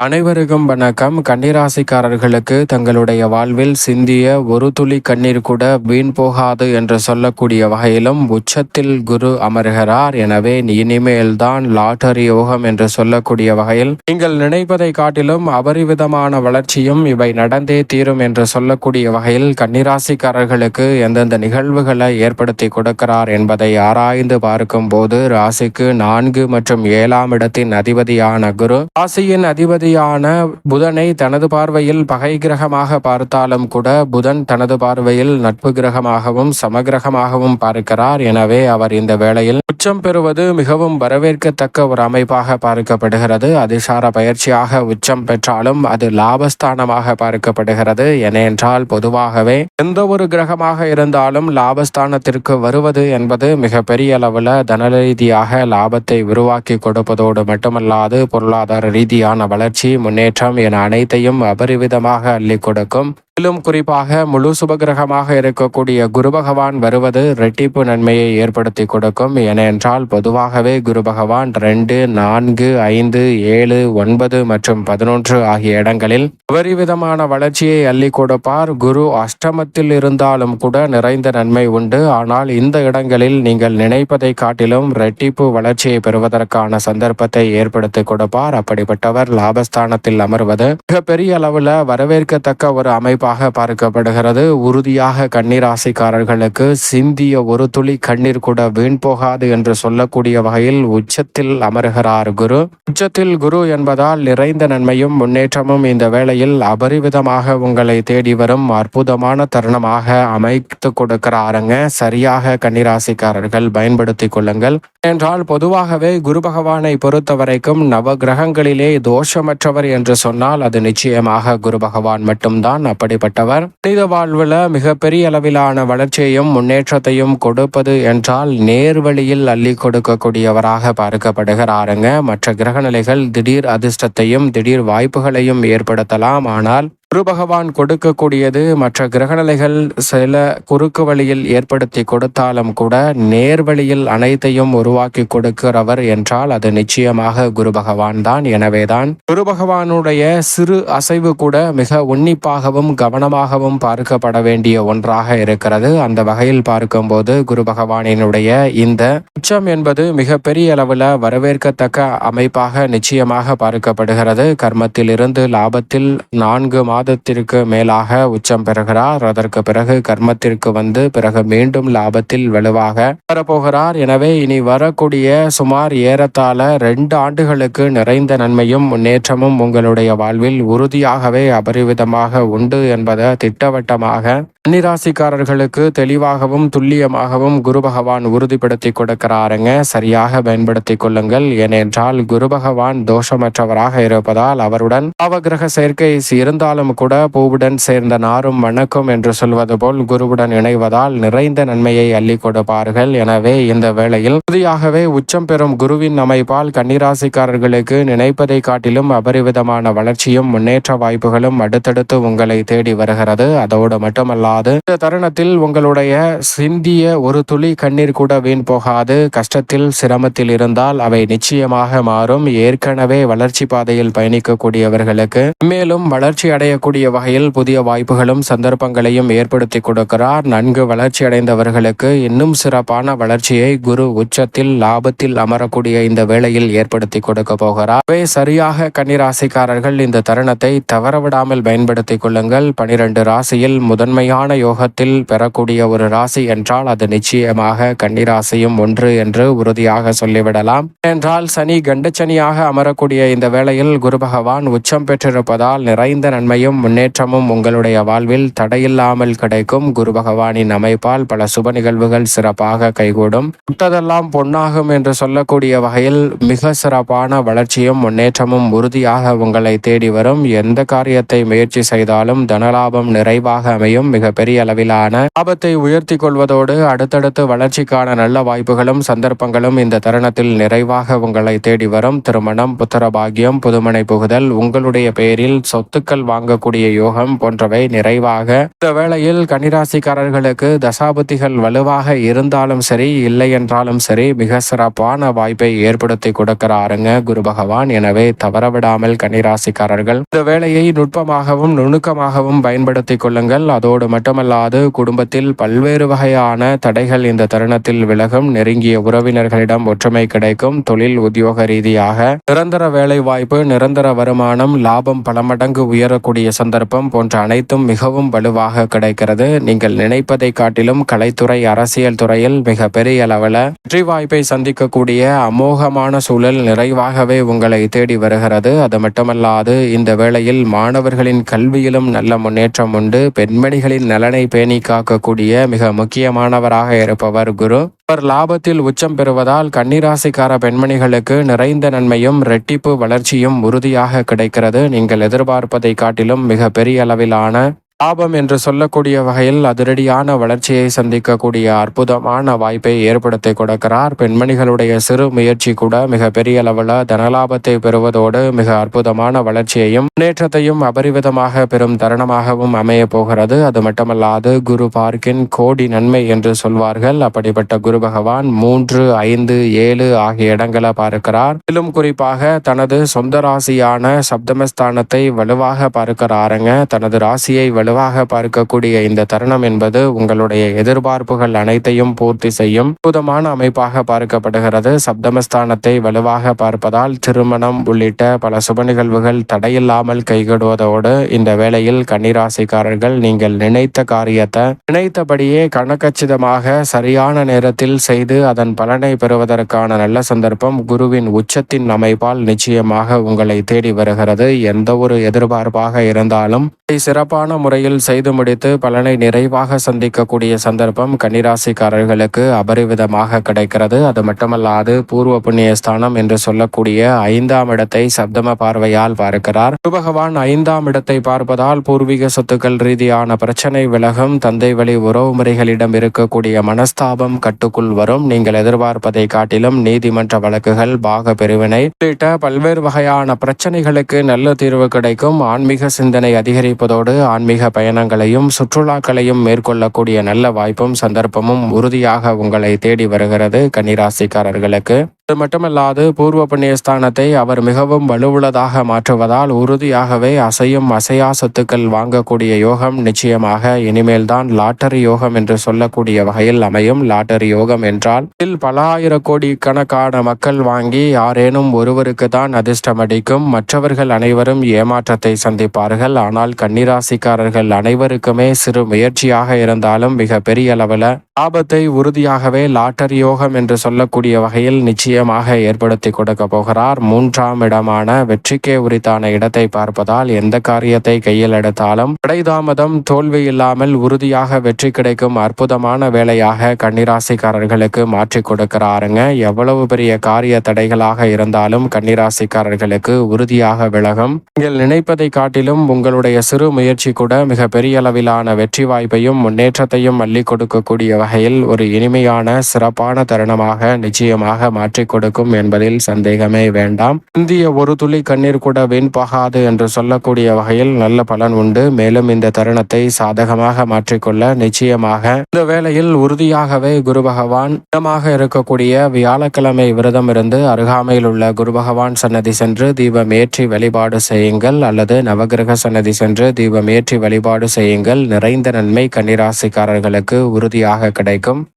அனைவருக்கும் வணக்கம். கன்னிராசிக்காரர்களுக்கு தங்களுடைய வாழ்வில் சிந்திய ஒரு துளி கண்ணீர் கூட வீண் போகாது என்று சொல்லக்கூடிய வகையிலும் உச்சத்தில் குரு அமர்கிறார். எனவே இனிமேல்தான் லாட்டரி யோகம் என்று சொல்லக்கூடிய வகையில் நீங்கள் நினைப்பதை காட்டிலும் அபரிவிதமான வளர்ச்சியும் இவை நடந்தே தீரும் என்று சொல்லக்கூடிய வகையில் கன்னிராசிக்காரர்களுக்கு எந்தெந்த நிகழ்வுகளை ஏற்படுத்தி கொடுக்கிறார் என்பதை ஆராய்ந்து பார்க்கும் போது ராசிக்கு நான்கு மற்றும் ஏழாம் இடத்தின் அதிபதியான குரு ராசியின் அதிபதி அதிபதியான புதனை தனது பார்வையில் பகை கிரகமாக பார்த்தாலும் கூட புதன் தனது பார்வையில் நட்பு கிரகமாகவும் சமகிரகமாகவும் பார்க்கிறார். எனவே அவர் இந்த வேளையில் உச்சம் பெறுவது மிகவும் வரவேற்கத்தக்க ஒரு அமைப்பாக பார்க்கப்படுகிறது. அதிசார பயிற்சியாக உச்சம் பெற்றாலும் அது லாபஸ்தானமாக பார்க்கப்படுகிறது. ஏனென்றால் பொதுவாகவே எந்த ஒரு கிரகமாக இருந்தாலும் லாபஸ்தானத்திற்கு வருவது என்பது மிக பெரிய அளவில் தன ரீதியாக லாபத்தை உருவாக்கி கொடுப்பதோடு மட்டுமல்லாது பொருளாதார ரீதியான வளர்ச்சி முன்னேற்றம் என அனைத்தையும் அபரிவிதமாக அள்ளி கொடுக்கும் மேலும் குறிப்பாக முழு சுபகிரகமாக இருக்கக்கூடிய குரு பகவான் வருவது ரெட்டிப்பு நன்மையை ஏற்படுத்தி கொடுக்கும். ஏனென்றால் பொதுவாகவே குரு பகவான் ரெண்டு நான்கு ஐந்து ஏழு ஒன்பது மற்றும் பதினொன்று ஆகிய இடங்களில் அபரிவிதமான வளர்ச்சியை அள்ளி கொடுப்பார். குரு அஷ்டமத்தில் இருந்தாலும் கூட நிறைந்த நன்மை உண்டு. ஆனால் இந்த இடங்களில் நீங்கள் நினைப்பதை காட்டிலும் ரெட்டிப்பு வளர்ச்சியை பெறுவதற்கான சந்தர்ப்பத்தை ஏற்படுத்தி கொடுப்பார். அப்படிப்பட்டவர் லாபஸ்தானத்தில் அமர்வது மிகப்பெரிய அளவில் வரவேற்கத்தக்க ஒரு அமைப்பு அமைப்பாக பார்க்கப்படுகிறது. உறுதியாக கண்ணீராசிக்காரர்களுக்கு சிந்திய ஒரு துளி கண்ணீர் கூட வீண் போகாது என்று சொல்லக்கூடிய வகையில் உச்சத்தில் அமர்கிறார் குரு. உச்சத்தில் குரு என்பதால் நிறைந்த நன்மையும் முன்னேற்றமும் இந்த வேளையில் அபரிவிதமாக உங்களை தேடி வரும் அற்புதமான தருணமாக அமைத்து கொடுக்கிறாருங்க. சரியாக கன்னிராசிக்காரர்கள் பயன்படுத்திக் கொள்ளுங்கள். என்றால் பொதுவாகவே குரு பகவானை பொறுத்த வரைக்கும் நவ கிரகங்களிலே தோஷமற்றவர் என்று சொன்னால் அது நிச்சயமாக குரு பகவான் மட்டும்தான். அப்படிப்பட்டவர் மனித வாழ்வில் மிகப்பெரிய அளவிலான வளர்ச்சியையும் முன்னேற்றத்தையும் கொடுப்பது என்றால் நேர்வழியில் அள்ளி கொடுக்கக்கூடியவராக பார்க்கப்படுகிறாருங்க. மற்ற கிரகநிலைகள் திடீர் அதிர்ஷ்டத்தையும் திடீர் வாய்ப்புகளையும் ஏற்படுத்தலாம். ஆனால் குரு பகவான் கொடுக்கக்கூடியது மற்ற கிரகநிலைகள் சில குறுக்கு வழியில் ஏற்படுத்தி கொடுத்தாலும் கூட நேர்வழியில் அனைத்தையும் உருவாக்கி கொடுக்கிறவர் என்றால் அது நிச்சயமாக குரு பகவான் தான். எனவேதான் குரு பகவானுடைய சிறு அசைவு கூட மிக உன்னிப்பாகவும் கவனமாகவும் பார்க்கப்பட வேண்டிய ஒன்றாக இருக்கிறது. அந்த வகையில் பார்க்கும்போது குரு பகவானினுடைய இந்த உச்சம் என்பது மிக பெரிய அளவில் வரவேற்கத்தக்க அமைப்பாக நிச்சயமாக பார்க்கப்படுகிறது. கர்மத்திலிருந்து லாபத்தில் நான்கு மாதத்திற்கு மேலாக உச்சம் பெறுகிறார். அதற்கு பிறகு கர்மத்திற்கு வந்து பிறகு மீண்டும் லாபத்தில் வலுவாக வரப்போகிறார். எனவே இனி வரக்கூடிய சுமார் ஏறத்தாழ ரெண்டு ஆண்டுகளுக்கு நிறைந்த நன்மையும் முன்னேற்றமும் உங்களுடைய வாழ்வில் உறுதியாகவே அபரிவிதமாக உண்டு என்பதை திட்டவட்டமாக கன்னிராசிக்காரர்களுக்கு தெளிவாகவும் துல்லியமாகவும் குரு பகவான் உறுதிப்படுத்தி கொடுக்கிறாருங்க. சரியாக பயன்படுத்தி கொள்ளுங்கள். ஏனென்றால் குரு பகவான் தோஷமற்றவராக இருப்பதால் அவருடன் பாவகிரக சேர்க்கை இருந்தாலும் கூட பூவுடன் சேர்ந்த நாரும் வணக்கம் என்று சொல்வது போல் குருவுடன் இணைவதால் நிறைந்த நன்மையை அள்ளி கொடுப்பார்கள். எனவே இந்த வேளையில் உறுதியாகவே உச்சம் பெறும் குருவின் அமைப்பால் கன்னிராசிக்காரர்களுக்கு நினைப்பதை காட்டிலும் அபரிவிதமான வளர்ச்சியும் முன்னேற்ற வாய்ப்புகளும் அடுத்தடுத்து உங்களை தேடி வருகிறது. அதோடு மட்டுமல்லாது இந்த தருணத்தில் உங்களுடைய சிந்திய ஒரு துளி கண்ணீர் கூட வீண் போகாது. கஷ்டத்தில் சிரமத்தில் இருந்தால் அவை நிச்சயமாக மாறும். ஏற்கனவே வளர்ச்சி பாதையில் பயணிக்கக்கூடியவர்களுக்கு மேலும் வளர்ச்சி அடையக்கூடிய வகையில் புதிய வாய்ப்புகளும் சந்தர்ப்பங்களையும் ஏற்படுத்தி கொடுக்கிறார். நன்கு வளர்ச்சி அடைந்தவர்களுக்கு இன்னும் சிறப்பான வளர்ச்சியை குரு உச்சத்தில் லாபத்தில் அமரக்கூடிய இந்த வேளையில் ஏற்படுத்தி கொடுக்க போகிறார். அவை சரியாக கன்னிராசிக்காரர்கள் இந்த தருணத்தை தவறவிடாமல் பயன்படுத்திக் கொள்ளுங்கள். பனிரெண்டு ராசியில் முதன்மையான யோகத்தில் பெறக்கூடிய ஒரு ராசி என்றால் அது நிச்சயமாக கன்னிராசியும் ஒன்று என்று உறுதியாக சொல்லிவிடலாம். என்றால் சனி கண்டச்சனியாக அமரக்கூடிய இந்த வேளையில் குரு பகவான் உச்சம் பெற்றிருப்பதால் நிறைந்த நன்மையும் முன்னேற்றமும் உங்களுடைய வாழ்வில் தடையில்லாமல் கிடைக்கும். குரு பகவானின் அமைப்பால் பல சுப நிகழ்வுகள் சிறப்பாக கைகூடும். விட்டதெல்லாம் பொன்னாகும் என்று சொல்லக்கூடிய வகையில் மிக சிறப்பான வளர்ச்சியும் முன்னேற்றமும் உறுதியாக உங்களை தேடி வரும். எந்த காரியத்தை முயற்சி செய்தாலும் தனலாபம் நிறைவாக அமையும். மிக மிக பெரிய அளவிலான ஆபத்தை உயர்த்தி கொள்வதோடு அடுத்தடுத்து வளர்ச்சிக்கான நல்ல வாய்ப்புகளும் சந்தர்ப்பங்களும் இந்த தருணத்தில் நிறைவாக உங்களை தேடி வரும். திருமணம் புத்திரபாகியம் புதுமனை புகுதல் உங்களுடைய பெயரில் சொத்துக்கள் வாங்கக்கூடிய யோகம் போன்றவை நிறைவாக இந்த வேளையில் கன்னிராசிக்காரர்களுக்கு தசாபுத்திகள் வலுவாக இருந்தாலும் சரி இல்லை என்றாலும் சரி மிக சிறப்பான வாய்ப்பை ஏற்படுத்தி கொடுக்கிறாருங்க குரு பகவான். எனவே தவறவிடாமல் கன்னிராசிக்காரர்கள் இந்த வேலையை நுட்பமாகவும் நுணுக்கமாகவும் பயன்படுத்தி கொள்ளுங்கள். அதோடு மட்டுமல்லாது குடும்பத்தில் பல்வேறு வகையான தடைகள் இந்த தருணத்தில் விலகும். நெருங்கிய உறவினர்களிடம் ஒற்றுமை கிடைக்கும். தொழில் உத்தியோக ரீதியாக நிரந்தர வேலை வாய்ப்பு நிரந்தர வருமானம் லாபம் பல மடங்கு உயரக்கூடிய சந்தர்ப்பம் போன்ற அனைத்தும் மிகவும் வலுவாக கிடைக்கிறது. நீங்கள் நினைப்பதை காட்டிலும் கலைத்துறை அரசியல் துறையில் மிக பெரிய அளவில் வெற்றி வாய்ப்பை சந்திக்கக்கூடிய அமோகமான சூழல் நிறைவாகவே உங்களை தேடி வருகிறது. அது மட்டுமல்லாது இந்த வேளையில் மாணவர்களின் கல்வியிலும் நல்ல முன்னேற்றம் உண்டு. பெண்மணிகளின் நலனை பேணி காக்கக்கூடிய மிக முக்கியமானவராக இருப்பவர் குரு. அவர் லாபத்தில் உச்சம் பெறுவதால் கன்னிராசிக்கார பெண்மணிகளுக்கு நிறைந்த நன்மையும் ரெட்டிப்பு வளர்ச்சியும் உறுதியாக கிடைக்கிறது. நீங்கள் எதிர்பார்ப்பதை காட்டிலும் மிக பெரிய அளவிலான லாபம் என்று சொல்லக்கூடிய வகையில் அதிரடியான வளர்ச்சியை சந்திக்கக்கூடிய அற்புதமான வாய்ப்பை ஏற்படுத்தி கொடுக்கிறார். பெண்மணிகளுடைய சிறு முயற்சி கூட மிக பெரிய அளவில் தனலாபத்தை பெறுவதோடு மிக அற்புதமான வளர்ச்சியையும் முன்னேற்றத்தையும் அபரிவிதமாக பெறும் தருணமாகவும் அமைய போகிறது. அது மட்டுமல்லாது குரு பார்க்கின் கோடி நன்மை என்று சொல்வார்கள். அப்படிப்பட்ட குரு பகவான் மூன்று ஐந்து ஏழு ஆகிய இடங்களை பார்க்கிறார். மேலும் குறிப்பாக தனது சொந்த ராசியான சப்தமஸ்தானத்தை வலுவாக பார்க்கிறாருங்க. தனது ராசியை வலுவாக பார்க்கக்கூடிய இந்த தருணம் என்பது உங்களுடைய எதிர்பார்ப்புகள் அனைத்தையும் பூர்த்தி செய்யும் அற்புதமான அமைப்பாக பார்க்கப்படுகிறது. சப்தமஸ்தானத்தை வலுவாக பார்ப்பதால் திருமணம் உள்ளிட்ட பல சுப நிகழ்வுகள் தடையில்லாமல் கைகூடுவதோடு இந்த வேளையில் கன்னிராசிக்காரர்கள் நீங்கள் நினைத்த காரியத்தை நினைத்தபடியே கணக்கச்சிதமாக சரியான நேரத்தில் செய்து அதன் பலனை பெறுவதற்கான நல்ல சந்தர்ப்பம் குருவின் உச்சத்தின் அமைப்பால் நிச்சயமாக உங்களை தேடி வருகிறது. எந்த ஒரு எதிர்பார்ப்பாக இருந்தாலும் சிறப்பான முறை முறையில் செய்து முடித்து பலனை நிறைவாக சந்திக்கக்கூடிய சந்தர்ப்பம் கன்னிராசிக்காரர்களுக்கு அபரிவிதமாக கிடைக்கிறது. அது மட்டுமல்லாது பூர்வ புண்ணிய ஸ்தானம் என்று சொல்லக்கூடிய ஐந்தாம் இடத்தை சப்தம பார்வையால் பார்க்கிறார். பகவான் ஐந்தாம் இடத்தை பார்ப்பதால் பூர்வீக சொத்துக்கள் ரீதியான பிரச்சனை விலகும். தந்தை வழி உறவு முறைகளிடம் இருக்கக்கூடிய மனஸ்தாபம் கட்டுக்குள் வரும். நீங்கள் எதிர்பார்ப்பதை காட்டிலும் நீதிமன்ற வழக்குகள் பாக பிரிவினை உள்ளிட்ட பல்வேறு வகையான பிரச்சனைகளுக்கு நல்ல தீர்வு கிடைக்கும். ஆன்மீக சிந்தனை அதிகரிப்பதோடு ஆன்மீக பயணங்களையும் சுற்றுலாக்களையும் மேற்கொள்ளக்கூடிய நல்ல வாய்ப்பும் சந்தர்ப்பமும் உறுதியாக உங்களை தேடி வருகிறது கன்னிராசிக்காரர்களுக்கு. அது மட்டுமல்லாது பூர்வ புண்ணியஸ்தானத்தை அவர் மிகவும் வலுவுள்ளதாக மாற்றுவதால் உறுதியாகவே அசையும் அசையா சொத்துக்கள் வாங்கக்கூடிய யோகம் நிச்சயமாக இனிமேல்தான் லாட்டரி யோகம் என்று சொல்லக்கூடிய வகையில் அமையும். லாட்டரி யோகம் என்றால் இதில் பல ஆயிர கோடி கணக்கான மக்கள் வாங்கி யாரேனும் ஒருவருக்கு தான் அதிர்ஷ்டம் அடிக்கும் மற்றவர்கள் அனைவரும் ஏமாற்றத்தை சந்திப்பார்கள். ஆனால் கன்னிராசிக்காரர்கள் அனைவருக்குமே சிறு முயற்சியாக இருந்தாலும் மிக பெரிய அளவில் லாபத்தை உறுதியாகவே லாட்டரி யோகம் என்று சொல்லக்கூடிய வகையில் நிச்சயம் நிச்சயமாக ஏற்படுத்தி கொடுக்க போகிறார். மூன்றாம் இடமான வெற்றிக்கே உரித்தான இடத்தை பார்ப்பதால் எந்த காரியத்தை கையில் எடுத்தாலும் இடைதாமதம் தோல்வி இல்லாமல் உறுதியாக வெற்றி கிடைக்கும் அற்புதமான வேலையாக கன்னிராசிக்காரர்களுக்கு மாற்றி கொடுக்கிறாருங்க. எவ்வளவு பெரிய காரிய தடைகளாக இருந்தாலும் கன்னிராசிக்காரர்களுக்கு உறுதியாக விலகும். நீங்கள் நினைப்பதை காட்டிலும் உங்களுடைய சிறு முயற்சி கூட மிக பெரிய அளவிலான வெற்றி வாய்ப்பையும் முன்னேற்றத்தையும் அள்ளி கொடுக்கக்கூடிய வகையில் ஒரு இனிமையான சிறப்பான தருணமாக நிச்சயமாக மாற்றி கொடுக்கும் என்பதில் சந்தேகமே வேண்டாம். இந்திய ஒரு துளி கண்ணீர் கூட வீண் போகாது என்று சொல்லக்கூடிய வகையில் நல்ல பலன் உண்டு. மேலும் இந்த தருணத்தை சாதகமாக மாற்றிக்கொள்ள நிச்சயமாக இந்த வேளையில் உறுதியாகவே குரு பகவான் இடமாக இருக்கக்கூடிய வியாழக்கிழமை விரதம் இருந்து அருகாமையில் உள்ள குரு பகவான் சன்னதி சென்று தீபம் ஏற்றி வழிபாடு செய்யுங்கள். அல்லது நவகிரக சன்னதி சென்று தீபம் ஏற்றி வழிபாடு செய்யுங்கள். நிறைந்த நன்மை கன்னிராசிக்காரர்களுக்கு உறுதியாக கிடைக்கும்.